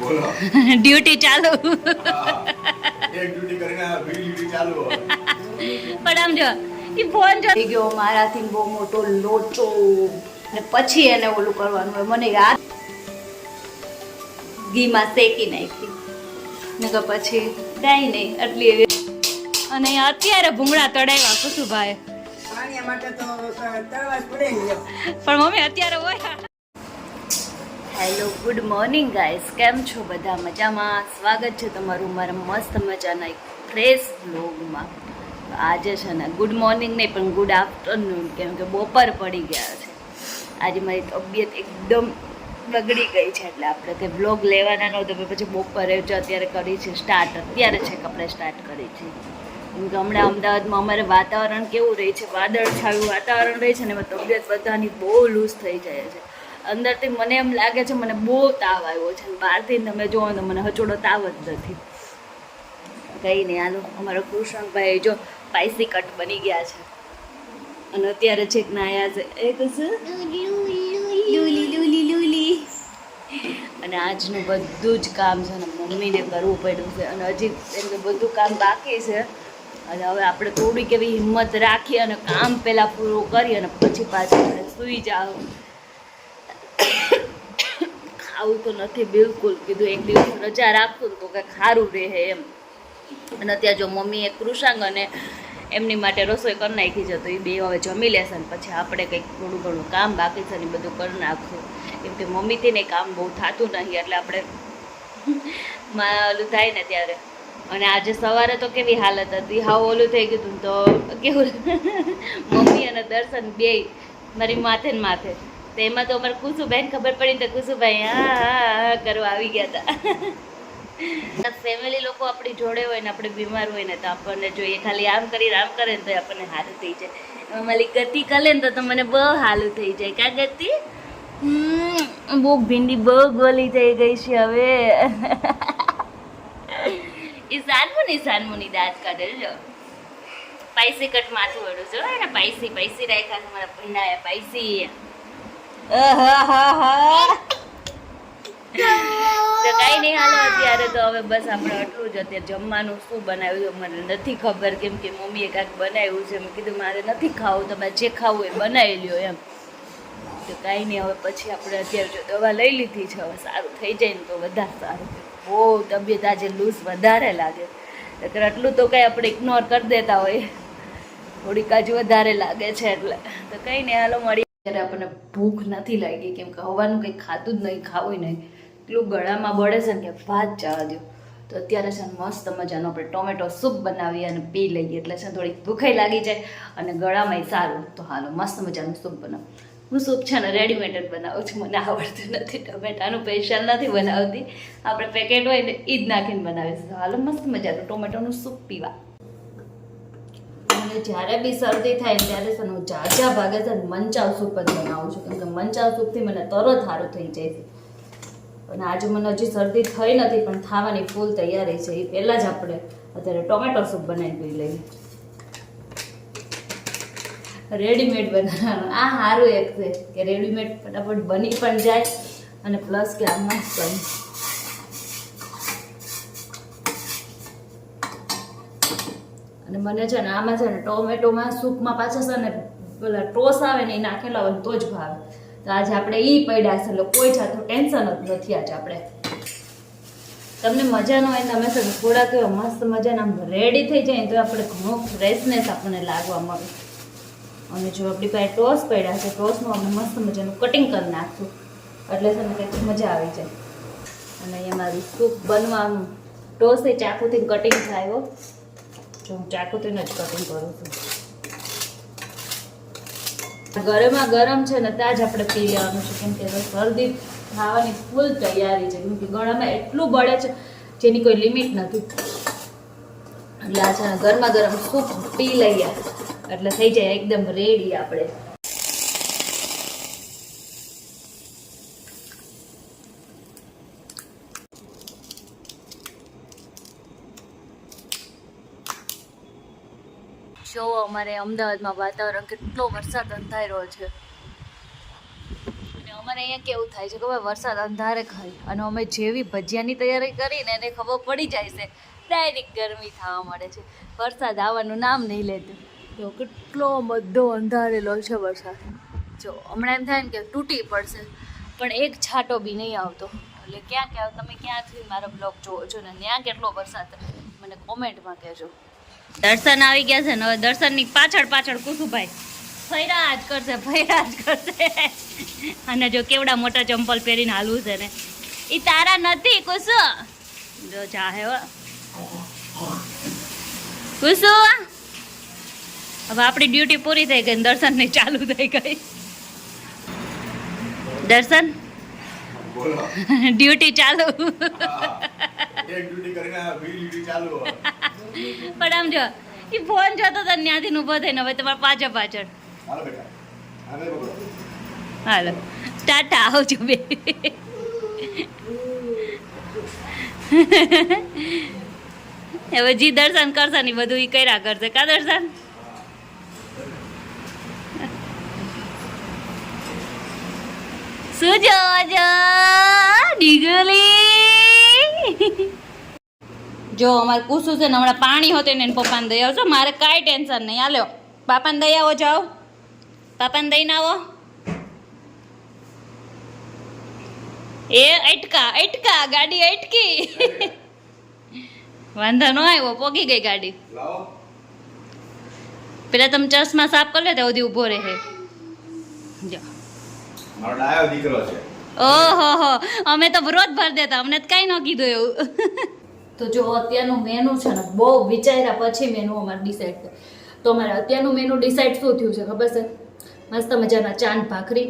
બોલો. ડ્યુટી ચાલુ. એક ડ્યુટી કરીને બીજી ડ્યુટી ચાલુ પણ આમ જો એ ફોન જો થઈ ગયો મારાથી બહુ મોટો લોચો. ને પછી એને ઓલું કરવાનું હોય. મને યાદ ઘીમાં શેકી નાખી. ને તો પછી કાંઈ નહીં એટલી એવી અને અત્યારે ભૂંગળા તળાવ્યા કુસુભાઈ. માટે તો તળવા પડે પણ મમ્મી અત્યારે હોય. હેલો ગુડ મોર્નિંગ ગાઈસ કેમ છો બધા? મજામાં? સ્વાગત છે તમારું મારા મસ્ત મજાના એક ફ્રેશ બ્લોગમાં આજે છે ને ગુડ મોર્નિંગ નહીં, પણ ગુડ આફ્ટરનૂન કેમ કે બપોર પડી ગયા છે. આજે મારી તબિયત એકદમ બગડી ગઈ છે, એટલે આપણે તે બ્લોગ લેવાના નહોતો પછી બપોરે જ અત્યારે કરી છે સ્ટાર્ટ અત્યારે છે કપડે સ્ટાર્ટ કરી છે કેમ કે હમણાં અમદાવાદમાં અમારે વાતાવરણ કેવું રહે છે વાદળ છાયું વાતાવરણ રહે છે ને, એમાં તબિયત બધાની બહુ લૂઝ થઈ જાય છે. અંદરથી મને એમ લાગે છે, મને બહુ તાવ આવ્યો છે. બહારથી તમે જુઓ તો મને હચોડો તાવ જ નથી. કંઈ નહીં આનું અમારો કૃષ્ણભાઈ જો સ્પાઈસી કટ બની ગયા છે. અને અત્યારે છેક નાયા છે. એ કશું અને આજનું બધું જ કામ છે ને, મમ્મીને કરવું પડ્યું છે. અને હજી એમ કે બધું કામ બાકી છે. અને હવે આપણે થોડીક એવી હિંમત રાખીએ અને કામ પહેલાં પૂરું કરીએ અને પછી પાછું આપણે સૂઈ જાઓ. ખાવું તો નથી, બિલકુલ કીધું, એક દિવસ રજા રાખતું તો કંઈક સારું રહે એમ. અને ત્યાં જો મમ્મીએ કૃષાંગ અને એમની માટે રસોઈ કરી નાખી છે, તો એ બે હવે જમી લેશે ને પછી આપણે કંઈક થોડું ઘણું કામ બાકી છે ને બધું કરી નાખશું. કેમ કે મમ્મીથી ને કામ બહુ થતું નહીં, એટલે આપણે ઓલું થાય ને ત્યારે. અને આજે સવારે તો કેવી હાલત હતી? હાવ ઓલું થઈ ગયું હતું તો કેવું મમ્મી અને દર્શન બે મારી માથે ને માથે. તો એમાં તો અમારે કુસુભાઈને ખબર પડી તો કુસુભાઈ હા હા કરવા આવી ગયા હતા ફેમિલી લોકો આપણી જોડે હોય ને આપણે બીમાર હોય ને તો આપણને જોઈએ. ખાલી આમ કરી આમ કરે ને તો આપણને સારું થઈ જાય. મારી ગતિ કરે ને તો મને બહુ હાલું થઈ જાય. કા ગતિ? બહુ ભીંડી બહુ ગોલી થઈ ગઈ છે હવે. એ સાનમુની સાનમુની દાંત કાઢે જો. પાઈસી કટ માથું વળું જો એને પાઈસી પૈસી રાખ્યા છે મારા ભીંડાએ પાઈસી આહાહાહા. તો કઈ નહીં, હાલો, અત્યારે તો હવે બસ આપણે આટલું જ અત્યારે જમવાનું શું બનાવ્યું મને નથી ખબર, કેમ કે મમ્મીએ કાંઈક બનાવ્યું છે, મેં કીધું મારે નથી ખાવું તમે જે ખાવું એ બનાવી લ્યો એમ. તો કાંઈ નહીં, હવે પછી આપણે અત્યારે જો દવા લઈ લીધી છે, હવે સારું થઈ જાય ને તો વધારે સારું. બહુ તબિયત આજે લૂઝ વધારે લાગે. નકર આટલું તો કંઈ આપણે ઇગ્નોર કરી દેતા હોય થોડીક હજુ વધારે લાગે છે એટલે. તો કંઈ નહીં, હાલો મળી ત્યારે આપણને ભૂખ નથી લાગી કેમ કે હવાનું કંઈ ખાતું જ નહીં ખાવું નહીં. એટલું ગળામાં બળે છે ને કે ભાત જવા દો તો અત્યારે છે ને મસ્ત મજાનો આપણે ટોમેટો સૂપ બનાવીએ અને પી લઈએ. એટલે છે થોડીક ભૂખાઈ લાગી જાય અને ગળામાંય સારું. તો હાલો, મસ્ત મજાનું સૂપ બનાવ. હું સૂપ છે ને રેડીમેડ જ બનાવું છું. મને આવડતું નથી. ટમેટાનું સ્પેશિયલ નથી બનાવતી. આપણે પેકેટ હોય ને એ જ નાખીને બનાવીશું. હાલો, મસ્ત મજાનું ટોમેટોનું સૂપ પીવા. અને જ્યારે બી શરદી થાય ત્યારે છે હું ઝાઝા ભાગે છે મંચાવ સૂપ જ બનાવું છું. કેમ કે મંચાવ સૂપથી મને તરત સારું થઈ જાય છે. અને આજે મને હજી શરદી થઈ નથી, પણ થવાની ફૂલ તૈયારી છે. એ પહેલાં જ આપણે અત્યારે ટોમેટો સૂપ બનાવી પી લઈએ. રેડીમેડ બનાવવાનું. આ સારું એક છે કે રેડીમેડ ફટાફટ બની પણ જાય અને પ્લસ કે આમાં પણ અને મને છે ને આમાં છે ને ટોમેટોમાં સૂપમાં પાછા છે ને પેલા ટોસ આવે ને એ નાખેલા હોય તો જ ભાવે. તો આજે આપણે એ પડ્યા છે, એટલે કોઈ જાતનું ટેન્શન જ નથી આજે આપણે. તમને મજા ન હોય તમે છે થોડાક એવા મસ્ત મજાના રેડી થઈ જાય તો આપણે ઘણો ફ્રેશનેસ આપણને લાગવા મળે. અને જો આપણી પાસે ટોસ પડ્યા છે, ટોસનું આપણે મસ્ત મજાનું કટિંગ કરી નાખશું. એટલે છે ને કંઈક મજા આવી જાય. અને અહીંયા મારું સૂપ બનવાનું. ટોસ એ ચાકુથી કટિંગ થાય જો હું ચાકુથી જ કટિંગ કરું છું. ગરમમાં ગરમ છે ને ત્યાં જ આપણે પી લેવાનું છે. કેમ કે શરદી ખાવાની ફૂલ તૈયારી છે. કેમ કે ગળામાં એટલું બળે છે, જેની કોઈ લિમિટ નથી. એટલે આ છે ગરમા ગરમ સૂપ પી લઈએ. એટલે થઈ જાય એકદમ રેડી આપણે જો અમારે અમદાવાદમાં વાતાવરણ કેટલો વરસાદ અંધારો છે. અને અમારે અહીંયા કેવું થાય છે ખબર? વરસાદ અંધારે ખાય. અને અમે જેવી ભજીયાની તૈયારી કરીને એને ખબર પડી જાય છે. ડાયરેક્ટ ગરમી થવા મળે છે. વરસાદ આવવાનું નામ નહીં લેતું. તો કેટલો બધો અંધારેલો છે વરસાદ. જો હમણાં એમ થાય ને કે તૂટી પડશે. પણ એક છાંટો બી નહીં આવતો. એટલે ક્યાં ક્યાં તમે ક્યાંથી મારો બ્લોગ જોવો છો ને ત્યાં કેટલો વરસાદ? મને કોમેન્ટમાં કહેજો. દર્શન આવી ગયા છે ને હવે દર્શનની પાછળ પાછળ કુસુભાઈ ફૈરા જ કરશે ફૈરા જ કરશે. અને જો કેવડા મોટા ચંપલ પહેરીને હાલવું છે ને એ તારા નથી કુસુ. જો ચાહે કુસુ. હવે આપણી ડ્યુટી પૂરી થઈ ગઈ ને દર્શનની ચાલુ થઈ ગઈ. દર્શન? ડ્યુટી ચાલુ. ડ્યુટી કરીને ચાલુ પણ આમ જો એ ફોન જોતો તો ત્યાંથી ઊભો થઈને હવે તમારા પાછળ પાછળ. હાલો ટાટા આવજો બે. હવે જી દર્શન કરશે ને બધું એ કર્યા કરશે. કા દર્શન? શું જો ડીગલી. જો અમારે કુસુ છે ને હમણાં પાણી હોતે ને પપ્પાને દઈ આવશો મારે કાંઈ ટેન્શન નહીં. હાલ્યો પાપાને દઈ આવો જાઓ. પાપાને દઈને આવો. એ અટકા અટકા ગાડી અટકી. વાંધો ન આવ્યો પોગી ગઈ ગાડી. પેલા તમે ચશ્મા સાફ કરી લે ત્યાં સુધી ઊભો રહે. જો. દીકરો છે. ઓહો હો. અમે તો રોજ ભર દેતા અમને તો કાંઈ ન કીધું એવું. તો જો અત્યારનું મેનુ છે ને, બહુ વિચાર્યા પછી મેનુ અમારે ડિસાઈડ થાય તો અમારે અત્યારનું મેનુ ડિસાઈડ શું થયું છે ખબર છે? મસ્ત મજાના ચાંદ ભાખરી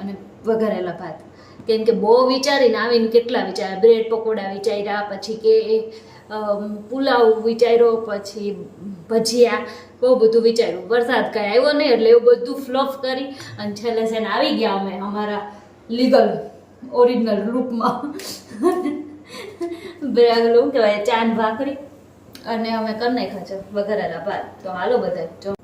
અને વઘારેલા ભાત. કેમ કે બહુ વિચારીને આવીને કેટલા વિચાર્યા? બ્રેડ પકોડા વિચાર્યા, પછી કે પુલાવ વિચાર્યો, પછી ભજીયા, બહુ બધું વિચાર્યું. વરસાદ કાંઈ આવ્યો નહીં એટલે એવું બધું ફ્લફ કરી અને છેલ્લે છેલ્લે આવી ગયા અમે અમારા લીગલ ઓરિજિનલ રૂપમાં. પેલું કહેવાય ચાંદ ભાખરી. અને અમે કરી નાખ્યા છે વઘારેલા ભાત. તો હાલો બધા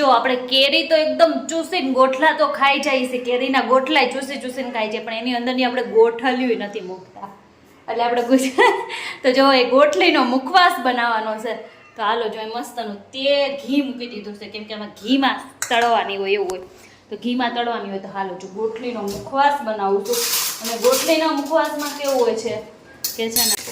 જો આપણે કેરી તો એકદમ ચૂસીને ગોઠલા તો ખાઈ જાય છે. કેરીના ગોઠલા ચૂસી ચૂસીને ખાઈ જાય, પણ એની અંદરની આપણે ગોઠલ્યું નથી મૂકતા. એટલે આપણે ગુજરાત તો જો એ ગોઠલીનો મુખવાસ બનાવવાનો છે, તો હાલો જો એ મસ્તનું તે ઘી મૂકી દીધું છે. કેમ કે આમાં ઘીમાં તળવાની હોય એવું હોય. તો ઘીમાં તળવાની હોય તો હાલો જો ગોઠલીનો મુખવાસ બનાવું છું. અને ગોઠલીના મુખવાસમાં કેવું હોય છે? કે છે ને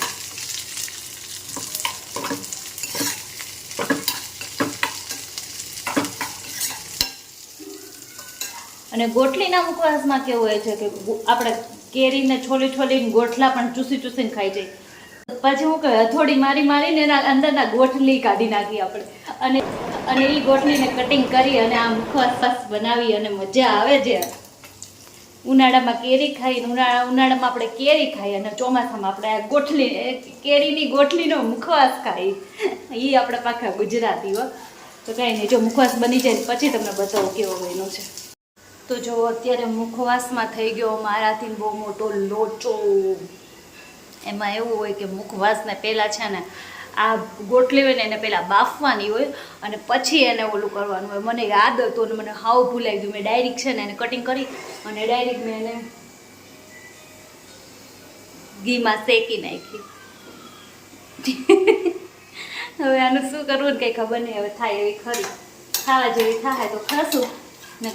અને ગોટલીના મુખવાસમાં કેવું હોય છે કે આપણે કેરીને છોલી છોલીને ગોઠલા પણ ચૂસી ચૂસીને ખાઈ જાય. પછી હું કહે, હથોડી મારી મારીને એના અંદરના ગોઠલી કાઢી નાખી આપણે. અને અને એ ગોઠલીને કટિંગ કરી અને આ મુખવાસ બનાવી અને મજા આવે છે. ઉનાળામાં કેરી ખાઈ ઉનાળા ઉનાળામાં આપણે કેરી ખાઈ અને ચોમાસામાં આપણે ગોઠલી કેરીની ગોઠલીનો મુખવાસ ખાઈ. એ આપણે પાખા ગુજરાતીઓ તો કાંઈ નહીં, જો મુખવાસ બની જાય પછી તમને બતાવું કેવો એનો છે. તો જો અત્યારે મુખવાસમાં થઈ ગયો, મારાથી બહુ મોટો લોચો. એમાં એવું હોય કે મુખવાસને પહેલાં છે ને, આ ગોટલી હોય ને એને પહેલાં બાફવાની હોય અને પછી એને ઓલું કરવાનું હોય. મને યાદ હતું અને મને હાવ ભૂલાઈ ગયું. મેં ડાયરેક્ટ છે ને એને કટિંગ કરી અને ડાયરેક્ટ મેં એને ઘીમાં શેકી નાખી. હવે આનું શું કરવું ને કંઈ ખબર નહીં. હવે થાય એવી ખરી. ખાવા જેવી થાય તો ખાશું.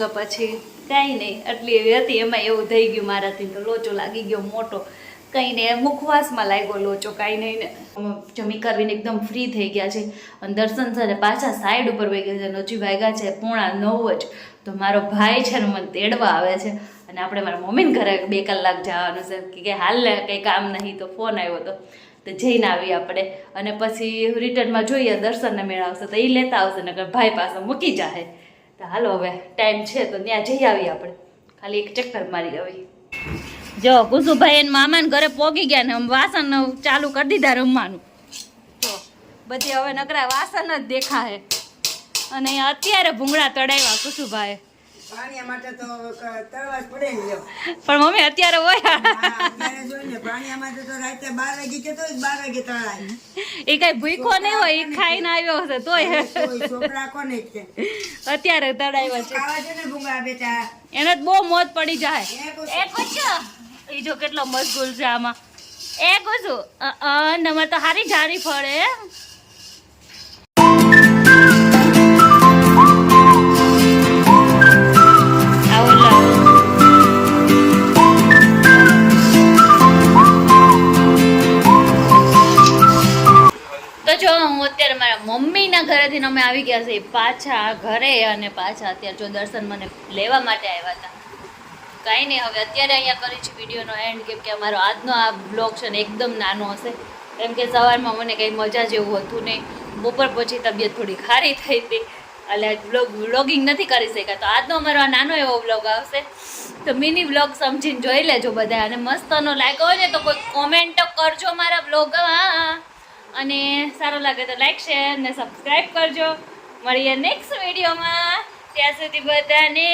તો પછી કાંઈ નહીં, આટલી એવી હતી, એમાં એવું થઈ ગયું મારાથી તો લોચો લાગી ગયો મોટો. કંઈ નહીં મુખવાસમાં લાગ્યો લોચો, કાંઈ નહીં ને. જમી કરવીને એકદમ ફ્રી થઈ ગયા છે. અને દર્શન છે પાછા સાઈડ ઉપર વહી ગયા છે હજી વાગ્યા છે, પોણા નવ જ. તો મારો ભાઈ છે ને, મને તેડવા આવે છે. અને આપણે મારા મમ્મીને ઘરે બે કલાક જવાનું છે. કે હાલ ને, કંઈ કામ નહીં, તો ફોન આવ્યો હતો તો જઈને આવીએ આપણે. અને પછી રિટર્નમાં જોઈએ, દર્શનને મેળવશે તો એ લેતા આવશે, નકર ભાઈ પાસે મૂકી તો હાલો હવે ટાઈમ છે તો ત્યાં જઈ આવીએ આપણે. ખાલી એક ચક્કર મારી આવી. જો કુસુભાઈ એને મામાને ઘરે પોગી ગયા ને વાસણ ચાલુ કરી દીધા રમવાનું. તો બધી હવે નકરા વાસણ જ દેખાય અને અત્યારે ભૂંગળા તળાવ્યા કુસુભાઈ પાણી માટે તો ક- તળવા જ પડે ને લ્યો. પણ મમ્મી અત્યારે હોય. એ કઈ ભૂખો નહીં હોય એ ખાઈને આવ્યો હશે તોય. તોય છોકરા કોને છે અત્યારે તળાવ્યા છે. એને તો બહુ મોત પડી જાય. એ જો કેટલો મશગુલ છે આમાં. એ કુછ નમર તો હારી જારી ફળે. અમે આવી ગયા છે પાછા ઘરે અને પાછા અત્યારે જો દર્શન મને લેવા માટે આવ્યા હતા. કાંઈ નહીં, હવે અત્યારે અહીંયા કરી છે વિડીયોનો એન્ડ કેમ કે અમારો આજનો આ બ્લોગ છે ને એકદમ નાનો હશે. કેમ કે સવારમાં મને કંઈ મજા જેવું હતું નહીં. બપોર પછી તબિયત થોડી ખારી થઈ હતી. એટલે બ્લોગ વ્લોગિંગ નથી કરી શક્યા. તો આજનો અમારો આ નાનો એવો બ્લોગ આવશે. તો મિની બ્લોગ સમજીને જોઈ લેજો બધા અને મસ્તનો લાગ્યો હોય ને તો કોઈ કોમેન્ટ કરજો મારા બ્લોગમાં અને સારું લાગે તો લાઈક શેર ને સબસ્ક્રાઈબ કરજો. મળીએ નેક્સ્ટ વિડીયોમાં ત્યાં સુધી બધાને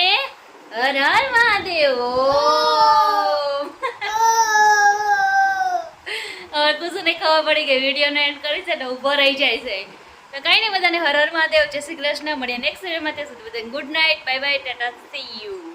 હર હર મહાદેવ. હવે કુસુને ખબર પડી ગઈ? વિડીયોને એન્ડ કરી છે ને ઊભો રહી જાય છે. તો કંઈ નહીં બધાને હર હર મહાદેવ. જય શ્રી કૃષ્ણ. મળીએ નેક્સ્ટ વિડીયોમાં ત્યાં સુધી બધાને good night bye bye tata see you